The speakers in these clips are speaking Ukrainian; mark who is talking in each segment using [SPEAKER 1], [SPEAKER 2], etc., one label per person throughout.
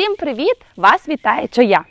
[SPEAKER 1] Всім привіт! Вас вітає Чоя!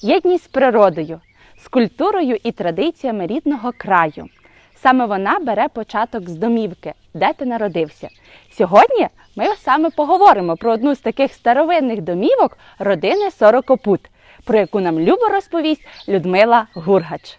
[SPEAKER 1] Єдність з природою, з культурою і традиціями рідного краю. Саме вона бере початок з домівки, де ти народився. Сьогодні ми саме поговоримо про одну з таких старовинних домівок родини Сорокопут, про яку нам любо розповість Людмила Гургач.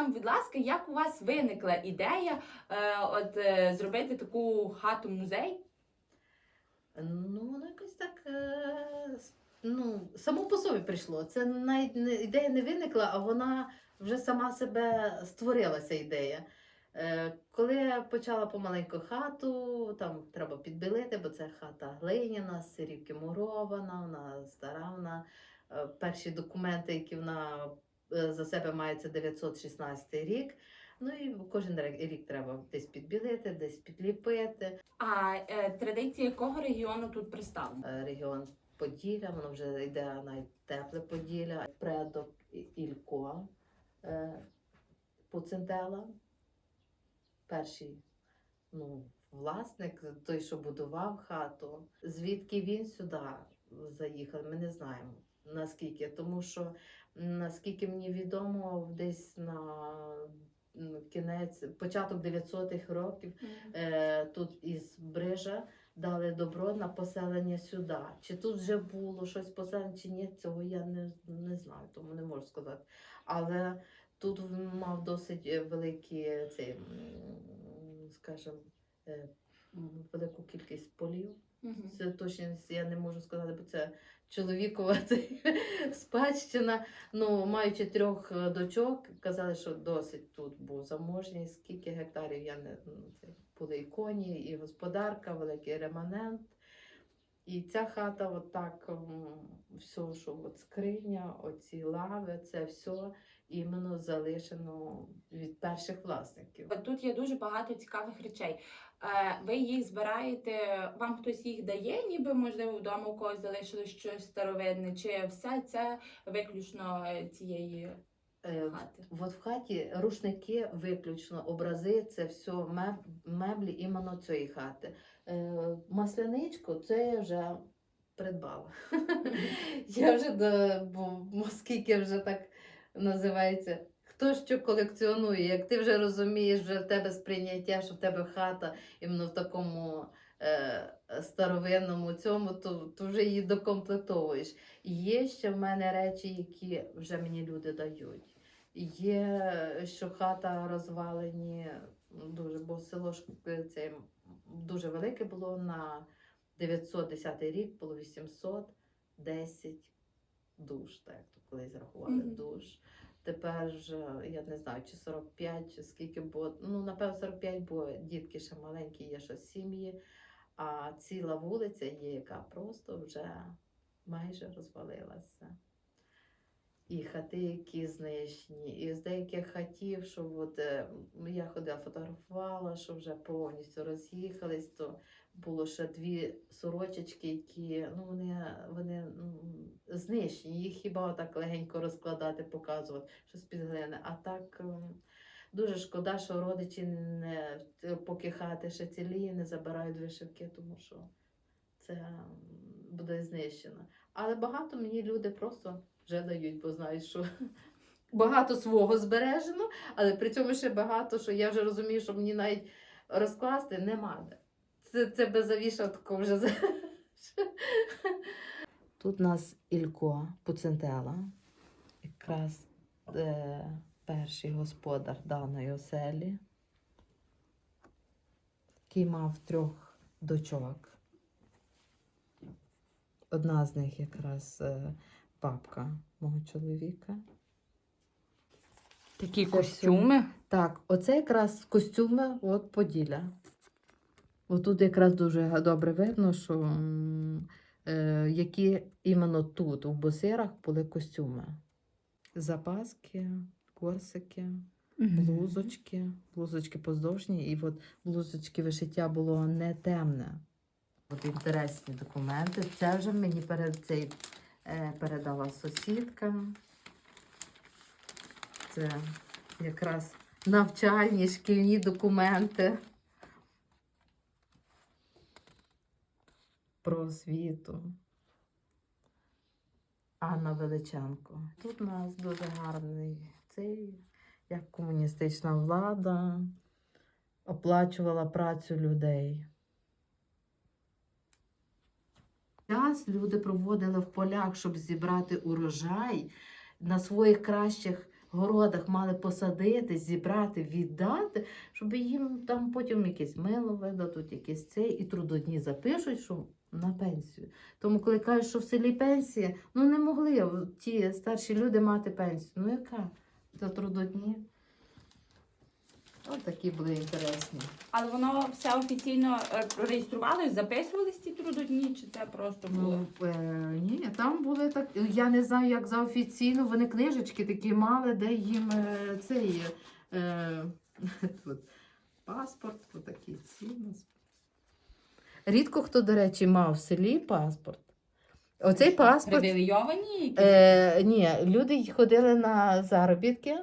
[SPEAKER 1] Нам, будь ласка, як у вас виникла ідея е, от, е, зробити таку хату-музей?
[SPEAKER 2] Ну, воно якось так е, ну, само по собі прийшло. Це навіть не, ідея не виникла, а вона вже сама себе створилася ідея. Е, коли я почала помаленьку хату, там треба підбілити, бо це хата глиняна, сирівки мурована, вона стара, вона е, перші документи, які вона за себе має, це 916 рік. Ну і кожен рік треба десь підбілити, десь підліпити.
[SPEAKER 1] А е, традиції якого регіону тут представлені?
[SPEAKER 2] Е, регіон Поділля, воно вже йде навіть тепле Поділля, предок Ілько е, Пуцентела, перший ну, власник, той, що будував хату. Звідки він сюди заїхав, ми не знаємо. Наскільки, тому що наскільки мені відомо, десь на кінець, початок 900-х років е, тут із Брижа дали добро на поселення сюди. Чи тут вже було щось поселення, чи ні, цього я не, не знаю, тому не можу сказати. Але тут він мав досить е, великі, цей, скажімо, е, велику кількість полів. Це точність я не можу сказати, бо це чоловікова спадщина. Ну, маючи трьох е, дочок, казали, що досить тут був заможній. Скільки гектарів я не ну, це були і коні, і господарка, великий реманент. І ця хата, от так, м, все, що от скриня, оці лави, це все іменно залишено від перших власників.
[SPEAKER 1] Тут є дуже багато цікавих речей. Е, Ви їх збираєте, вам хтось їх дає, ніби можливо вдома у когось залишилось щось старовинне, чи все це виключно е, цієї
[SPEAKER 2] Е,
[SPEAKER 1] хати?
[SPEAKER 2] От в хаті рушники виключно, образи, це все меб- меблі іменно цієї хати. Масляничку це я вже придбала. я вже до, бо оскільки вже так називається. Хто що колекціонує, як ти вже розумієш, вже в тебе сприйняття, що в тебе хата іменно в такому е, старовинному цьому, то, то вже її докомплектовуєш. Є ще в мене речі, які вже мені люди дають. Є, що хата розвалені дуже, бо село ж е, це дуже велике було на 910 рік, було 810 душ, так як то колись рахували
[SPEAKER 1] Мгм.
[SPEAKER 2] душ. Тепер я не знаю, чи 45, чи скільки було. Ну, напевно, 45, бо дітки ще маленькі, є ще сім'ї. А ціла вулиця є, яка просто вже майже розвалилася. І хати, які знищені, і з деяких хатів, що от, е, я ходила, фотографувала, що вже повністю роз'їхались, то було ще дві сорочечки, які ну, вони, вони м, знищені. Їх хіба так легенько розкладати, показувати, що з-під глини. А так ем, дуже шкода, що родичі не, поки хати ще цілі, не забирають вишивки, тому що це буде знищено. Але багато мені люди просто вже дають, бо знають, що багато свого збережено, але при цьому ще багато, що я вже розумію, що мені навіть розкласти нема де. Це, це без завішатку вже. Тут у нас Ілько Пуцентела, якраз е, перший господар даної оселі, який мав трьох дочок. Одна з них якраз е, бабка мого чоловіка.
[SPEAKER 1] Такі костюми.
[SPEAKER 2] Так, оце якраз костюми от Поділля. Отут якраз дуже добре видно, що е, які іменно тут, у босирах, були костюми. Запаски, корсики, блузочки, блузочки поздовжні, і от блузочки вишиття було не темне. От інтересні документи. Це вже мені перед цей е, передала сусідка. Це якраз навчальні шкільні документи про освіту. Анна Величенко. Тут у нас дуже гарний цей, як комуністична влада оплачувала працю людей. Час люди проводили в полях, щоб зібрати урожай. На своїх кращих городах мали посадити, зібрати, віддати, щоб їм там потім якесь мило видадуть, якесь це, і трудодні запишуть, що на пенсію. Тому, коли кажуть, що в селі пенсія, ну не могли ті старші люди мати пенсію. Ну яка? Це трудодні. Ось такі були інтересні.
[SPEAKER 1] Але воно все офіційно е, реєструвалось, записувались ці трудодні, чи це просто було?
[SPEAKER 2] Ну, е, ні, там були так. Я не знаю, як за офіційно. Вони книжечки такі мали, де їм е, цей е, тут, паспорт, тут такі ці. Рідко хто, до речі, мав в селі паспорт. Оцей паспорт.
[SPEAKER 1] Привілейовані?
[SPEAKER 2] Е, ні, люди ходили на заробітки,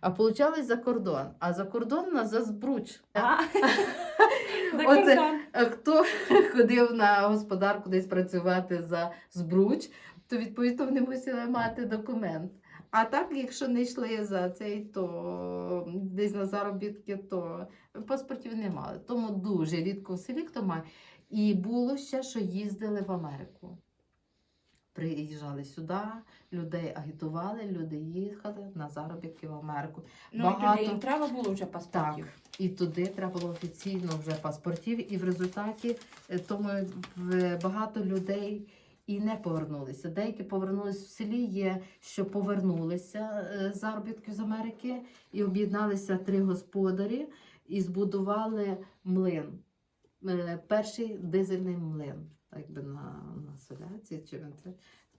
[SPEAKER 2] а получались за кордон. А за кордон на за збруч.
[SPEAKER 1] А? За
[SPEAKER 2] Оце-
[SPEAKER 1] кордон.
[SPEAKER 2] Хто ходив на господарку десь працювати за збруч, то відповідно вони мусили мати документ. А так, якщо не йшли за цей, то десь на заробітки, то паспортів не мали. Тому дуже рідко в селі хто має. І було ще, що їздили в Америку. Приїжджали сюди, людей агітували, люди їхали на заробітки в Америку.
[SPEAKER 1] Ну,
[SPEAKER 2] багато-
[SPEAKER 1] туди їм треба було вже паспортів.
[SPEAKER 2] І туди треба було офіційно вже паспортів, і в результаті е, тому багато людей і не повернулися. Деякі повернулися в селі, є, що повернулися е, з заробітків з Америки і об'єдналися три господарі і збудували млин. Е, Перший дизельний млин, так би на, на соляці, чи він це.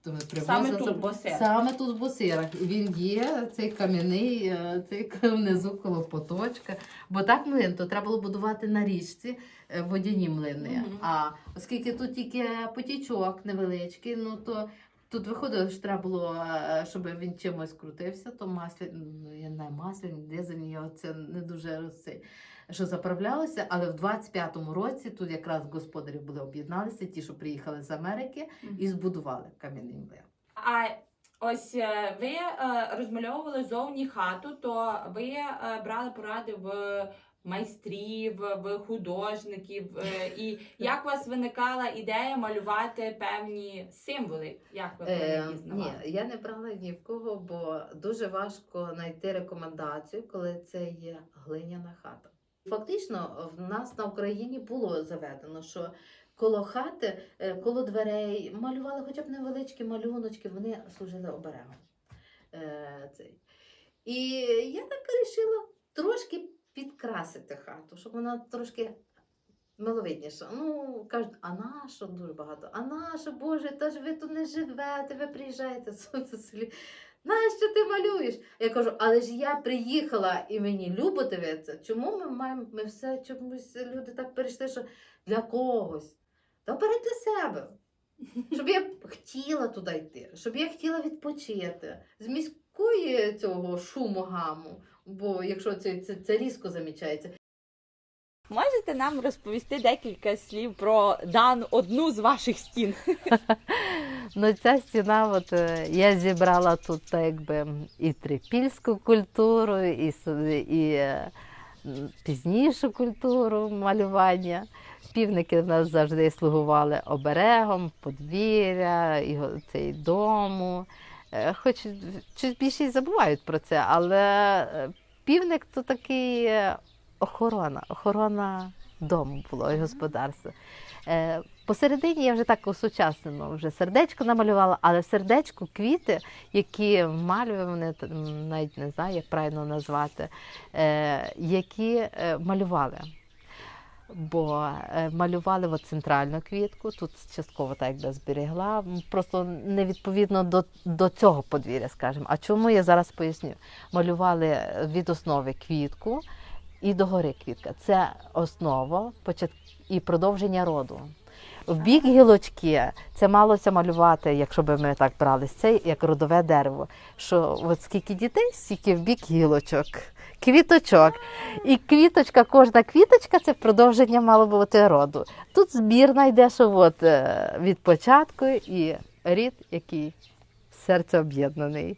[SPEAKER 2] То ми
[SPEAKER 1] Саме тут, Босир.
[SPEAKER 2] Саме тут в Босирах. Він є, цей кам'яний, е, цей внизу коло поточка. Бо так млин, то треба було будувати на річці е, водяні млини.
[SPEAKER 1] Мгм.
[SPEAKER 2] А оскільки тут тільки потічок невеличкий, ну то тут виходило, що треба було, щоб він чимось крутився, то маслі, ну, я не знаю, масляні, дизельні, це не дуже розцей. Що заправлялося, але в 25-му році тут якраз господарі були об'єдналися, ті, що приїхали з Америки, і збудували кам'яний млин.
[SPEAKER 1] А ось е, ви е, розмальовували зовні хату, то ви е, брали поради в майстрів, в художників. І як у вас виникала ідея малювати певні символи? Як ви про
[SPEAKER 2] Е, ні, я не брала ні в кого, бо дуже важко знайти рекомендацію, коли це є глиняна хата. Фактично, в нас на Україні було заведено, що коло хати, е, коло дверей малювали хоча б невеличкі малюночки, вони служили оберегом. Е. І я так вирішила трошки підкрасити хату, щоб вона трошки миловидніша. Ну, кажуть, а нащо дуже багато? А нащо, Боже, та ж ви тут не живете, ви приїжджаєте. Нащо ти малюєш? Я кажу, але ж я приїхала і мені любо дивитися. Чому ми маємо, ми все чомусь люди так перейшли, що для когось? Та бери для себе. Щоб я хотіла туди йти, щоб я хотіла відпочити з міської цього шуму гаму, бо якщо це, це, це різко замічається.
[SPEAKER 1] Можете нам розповісти декілька слів про дан одну з ваших стін?
[SPEAKER 3] Ну, ця стіна, от е, я зібрала тут так, якби і трипільську культуру, і, і е, пізнішу культуру малювання. Півники в нас завжди слугували оберегом, подвір'я, і го- цей дому. Е, Хоч щось більше забувають про це, але півник то такий охорона, охорона
[SPEAKER 2] вдома було і господарство. Е, Посередині я вже так осучаснено вже сердечко намалювала, але в сердечку квіти, які малюємо, вони навіть не знаю, як правильно назвати, е, які е, малювали. Бо е, малювали от центральну квітку, тут частково так якби зберегла, просто не відповідно до, до цього подвір'я, скажімо. А чому я зараз поясню? Малювали від основи квітку і догори квітка. Це основа і продовження роду. В бік гілочки це малося малювати, якщо б ми так брали це як родове дерево. Що от скільки дітей, стільки в бік гілочок, квіточок. І квіточка, кожна квіточка це продовження мало бути роду. Тут збірна йде, що от, е, від початку і рід, який серце об'єднаний.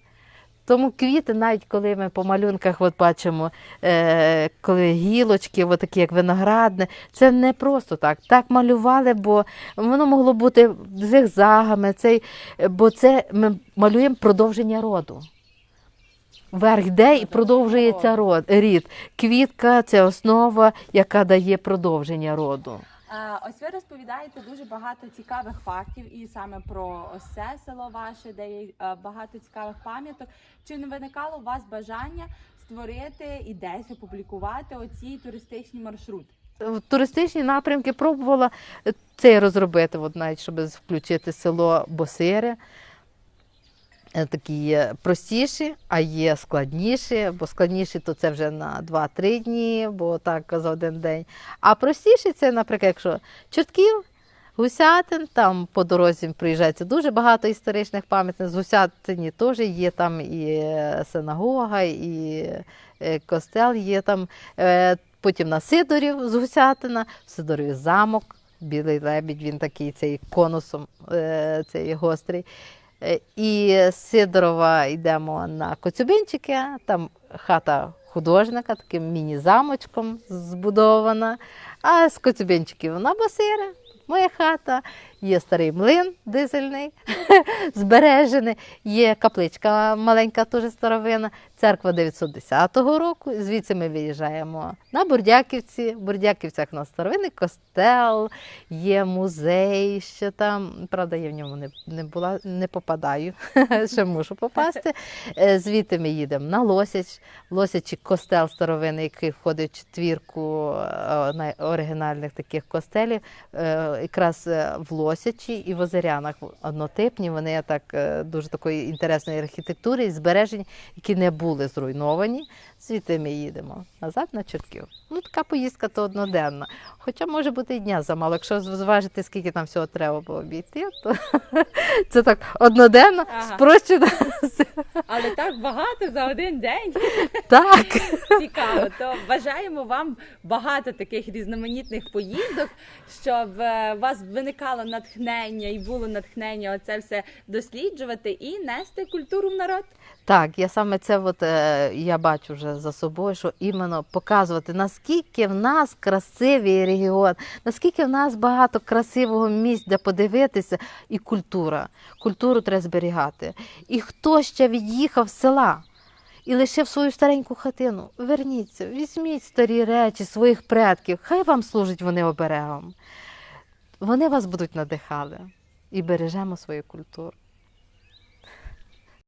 [SPEAKER 2] Тому квіти, навіть коли ми по малюнках от бачимо, е, коли гілочки, такі як виноградне, це не просто так. Так малювали, бо воно могло бути зигзагами, цей, бо це ми малюємо продовження роду. Верх йде і продовжується род, рід. Квітка це основа, яка дає продовження роду.
[SPEAKER 1] Е, Ось ви розповідаєте дуже багато цікавих фактів, і саме про ось це село ваше, де є е, багато цікавих пам'яток. Чи не виникало у вас бажання створити і десь опублікувати оці туристичні маршрути?
[SPEAKER 2] Туристичні напрямки пробувала це розробити, от навіть щоб включити село Босире. Е, Такі є простіші, а є складніші, бо складніші то це вже на 2-3 дні, бо так за один день. А простіші це, наприклад, якщо Чортків, Гусятин, там по дорозі приїжджається дуже багато історичних пам'яток. З Гусятині теж є там і е, синагога, і е, костел є там. Потім на Сидорів з Гусятина, в Сидорові замок, білий лебідь, він такий цей конусом, цей гострий. Е, І з Сидорова йдемо на Коцюбинчики, там хата художника, таким міні-замочком збудована. А з Коцюбинчиків на Басири, моя хата, є старий млин дизельний, збережений, є капличка маленька, теж старовина, церква 910 року. Звідси ми виїжджаємо на Бурдяківці. В Бурдяківцях у нас старовинний костел, є музей, ще там. Правда, я в ньому не, не була, не попадаю, ще мушу попасти. Е, Звідти ми їдемо на Лосяч. Лосячі костел старовинний, який входить в четвірку е, найоригінальних таких костелів, е, якраз в Лосячі і в Озерянах однотипні. Вони так е, дуже такої інтересної архітектури і збережень, які не були зруйновані. Звідти ми їдемо назад на Чортків. Ну, така поїздка то одноденна. Хоча може бути і дня замало. Якщо зважити, скільки там всього треба було обійти, то це так одноденно,
[SPEAKER 1] Ага.
[SPEAKER 2] спрощено.
[SPEAKER 1] Але так багато за один день.
[SPEAKER 2] Так.
[SPEAKER 1] Цікаво. То бажаємо вам багато таких різноманітних поїздок, щоб е, у вас виникало натхнення і було натхнення оце все досліджувати і нести культуру в народ.
[SPEAKER 2] Так, я саме це от, е, я бачу вже за собою, що іменно показувати, наскільки в нас красивий регіон, наскільки в нас багато красивого місць, де подивитися, і культура. Культуру треба зберігати. І хто ще від'їхав з села і лишив свою стареньку хатину, верніться, візьміть старі речі своїх предків, хай вам служать вони оберегом. Вони вас будуть надихали і бережемо свою культуру.